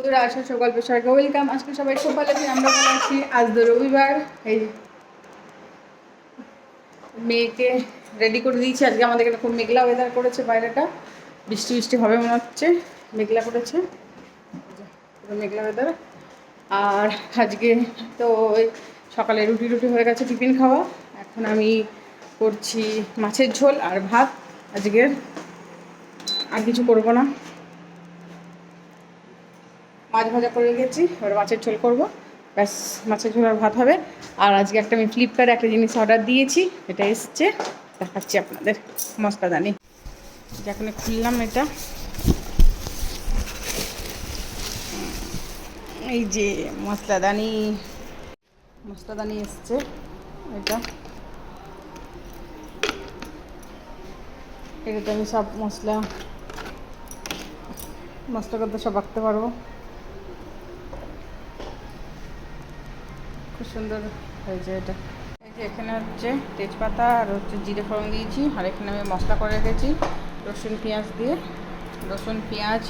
বন্ধুরা আসা সকাল সবাইকে ওয়েলকাম। আজকে সবাই খুব ভালো আছি আমরা ভালো আছি। আজ তো রবিবার, এই মেয়েকে রেডি করে দিয়েছি। আজকে আমাদের এখানে খুব মেঘলা ওয়েদার করেছে বাইরেটা। বৃষ্টি বৃষ্টি হবে মনে হচ্ছে, মেঘলা করেছে। মেঘলা ওয়েদার আর আজকে তো ওই সকালে রুটি রুটি হয়ে গেছে টিফিন খাওয়া। এখন আমি করছি মাছের ঝোল আর ভাত। আজকের আর কিছু করব না। মাছ ভাজা করে রেখেছি এবার মাছের ঝোল করব। ব্যাস, মাছের ঝোল আর ভাত হবে। আর আজকে একটা আমি ফ্লিপকার্টে একটা জিনিস অর্ডার দিয়েছি, এটা এসছে, দেখাচ্ছি আপনাদের। মশলাদানি যখন খুললাম এটা। এই যে মশলাদানি মশলাদানি এসছে এটা। এটাতে আমি সব মশলা মশলা করতে সব রাখতে পারব। খুব সুন্দর হয়েছে এটা। এই যে এখানে হচ্ছে তেজপাতা আর হচ্ছে জিরে ফোড়ন দিয়েছি, আর এখানে আমি মশলা করে রেখেছি রসুন পেঁয়াজ দিয়ে। রসুন, পেঁয়াজ,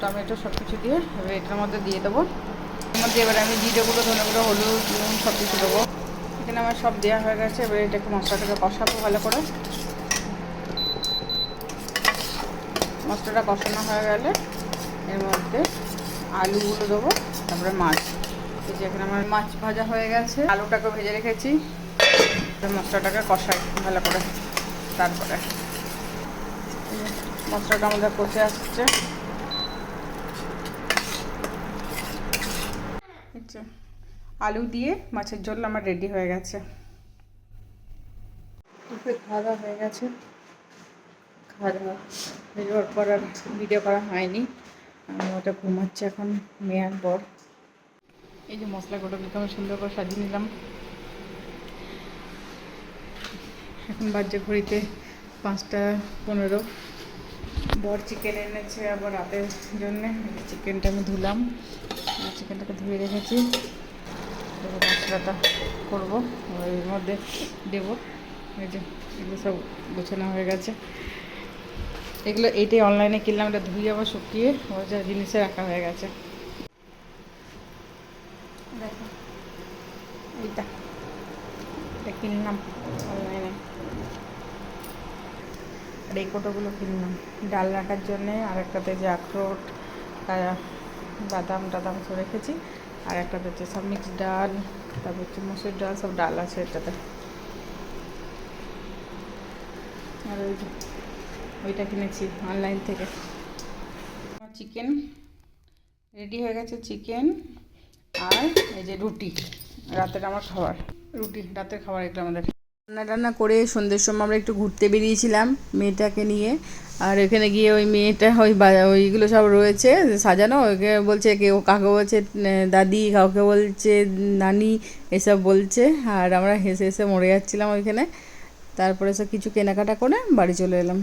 টমেটো সব কিছু দিয়ে এবার এটার মধ্যে দিয়ে দেবো। এর মধ্যে এবার আমি জিরেগুলো ধনেগুলো হলুদ, নুন সব কিছু দেবো। এখানে আমার সব দেওয়া হয়ে গেছে, এবার এটাকে মশলাটাকে কষাবো ভালো করে। মশলাটা কষানো হয়ে গেলে এর মধ্যে আলুগুলো দেবো, তারপরে মাছ। এই যে আমার মাছ ভাজা হয়ে গেছে। আলুটাকে ভেজে রেখেছি। মশলাটাকে কষাই, ভালো করে। তারপরে মশলাটা আমাদের কষে আসছে। আলু দিয়ে মাছের ঝোল আমার রেডি হয়ে গেছে। খাওয়া হয়ে গেছে। খাওয়া দাওয়া পর আর ভিডিও করা হয়নি। আমি ওটা ঘুমাচ্ছে এখন, মেয়ার পর এই যে মশলা মশলাগুলোকে আমি সুন্দর করে সাজিয়ে নিলাম। এখন বাজে ঘড়িতে পাঁচটা পনেরো। বর চিকেন এনেছে আবার রাতের জন্যে। চিকেনটা আমি ধুলাম। চিকেনটাকে ধুয়ে রেখেছি। মশলাটা করব। এর মধ্যে দেবো। এই যে এগুলো সব গোছানো হয়ে গেছে। এগুলো এইটাই অনলাইনে কিনলাম। এটা ধুয়ে আবার শুকিয়ে ওর যা জিনিসে রাখা হয়ে গেছে। দেখো এইটা এটা কিনলাম অনলাইনে আর এই কিনলাম ডাল রাখার জন্যে আর একটাতে যে আখরোট বাদাম, টাদাম সব রেখেছি। আর একটাতে হচ্ছে সব মিক্স ডাল, তারপর হচ্ছে মুসুর ডাল, সব ডাল আছে এটাতে। আর ওই যে, ওইটা কিনেছি অনলাইন থেকে। চিকেন রেডি হয়ে গেছে চিকেন আর এই যে রুটি, রাতের আমার খাবার। রুটি, রাতের খাবার এগুলো আমাদের। রান্না টান্না করে সন্ধ্যের সময় আমরা একটু ঘুরতে বেরিয়েছিলাম মেয়েটাকে নিয়ে। আর ওখানে গিয়ে ওই মেয়েটা, ওই ওইগুলো সব রয়েছে সাজানো। ওকে বলছে কেউ কাকে বলছে দাদি, কাউকে বলছে, নানি, এসব বলছে। আর আমরা হেসে হেসে মরে যাচ্ছিলাম ওইখানে। তারপরে সব কিছু কেনাকাটা করে বাড়ি চলে এলাম।